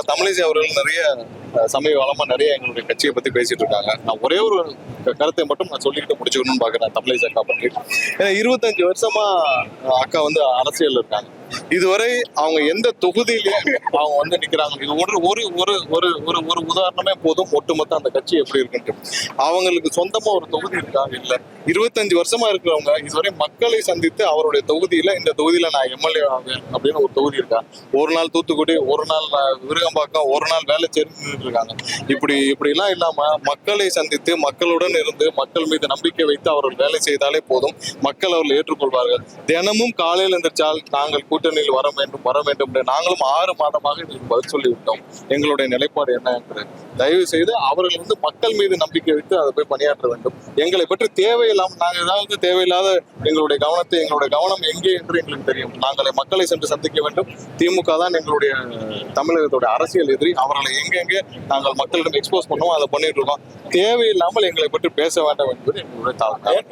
தமிழிசை அவர்கள் நிறைய சமய வளமா நிறைய எங்களுடைய கட்சியை பத்தி பேசிட்டு இருக்காங்க. நான் ஒரே ஒரு கருத்தை மட்டும் நான் சொல்லிக்கிட்டு முடிச்சுக்கணும்னு பாக்குறேன் தமிழிசை அக்கா பற்றி. ஏன்னா இருபத்தஞ்சு வருஷமா அக்கா வந்து அரசியல் இருக்காங்க. இதுவரை அவங்க எந்த தொகுதியிலையும் அவங்க வந்து நிக்கிறாங்க? இது ஒரு ஒரு ஒரு ஒரு ஒரு ஒரு உதாரணமே போதும். ஒட்டுமொத்த அந்த கட்சி எப்படி இருக்குன்ட்டு. அவங்களுக்கு சொந்தமா ஒரு தொகுதி இருக்காங்க இல்ல. இருபத்தஞ்சு வருஷமா இருக்கிறவங்க இதுவரை மக்களை சந்தித்து அவருடைய தொகுதியில இந்த தொகுதியில நான் எம்எல்ஏ ஆவேன் அப்படின்னு ஒரு தொகுதி இருக்கா? ஒரு நாள் தூத்துக்குடி ஒரு நாள் விருகம்பாக்கம் ஒரு நாள் வேலை வேலைச்சேரி இருக்காங்க. இப்படி இப்படி எல்லாம் இல்லாம மக்களை சந்தித்து மக்களுடன் இருந்து மக்கள் மீது நம்பிக்கை வைத்து அவர்கள் வேலை செய்தாலே போதும். மக்கள் அவர்கள் ஏற்றுக்கொள்வார்கள். தினமும் காலையில் எந்திரிச்சால் நாங்கள் கூட்டணியில் வர வேண்டும் வர வேண்டும் என்று நாங்களும் ஆறு மாதமாக இதற்கு பதில் சொல்லிவிட்டோம். எங்களுடைய நிலைப்பாடு என்ன என்று தயவு செய்து அவர்கள் வந்து மக்கள் மீது நம்பிக்கை வைத்து அதை போய் பணியாற்ற வேண்டும். எங்களை பற்றி தேவையில்லாமல் நாங்கள் ஏதாவது தேவையில்லாத எங்களுடைய கவனத்தை எங்களுடைய கவனம் எங்கே என்று எங்களுக்கு தெரியும். நாங்களை மக்களை சென்று சந்திக்க வேண்டும். திமுக தான் எங்களுடைய தமிழகத்துடைய அரசியல் எதிரி. அவர்களை எங்கெங்கே நாங்கள் மக்களிடம் எக்ஸ்போஸ் பண்ணுவோம் அதை பண்ணிட்டு இருக்கோம். தேவையில்லாமல் எங்களை பற்றி பேச வேண்டாம் என்பது எங்களுடைய தாக்கம்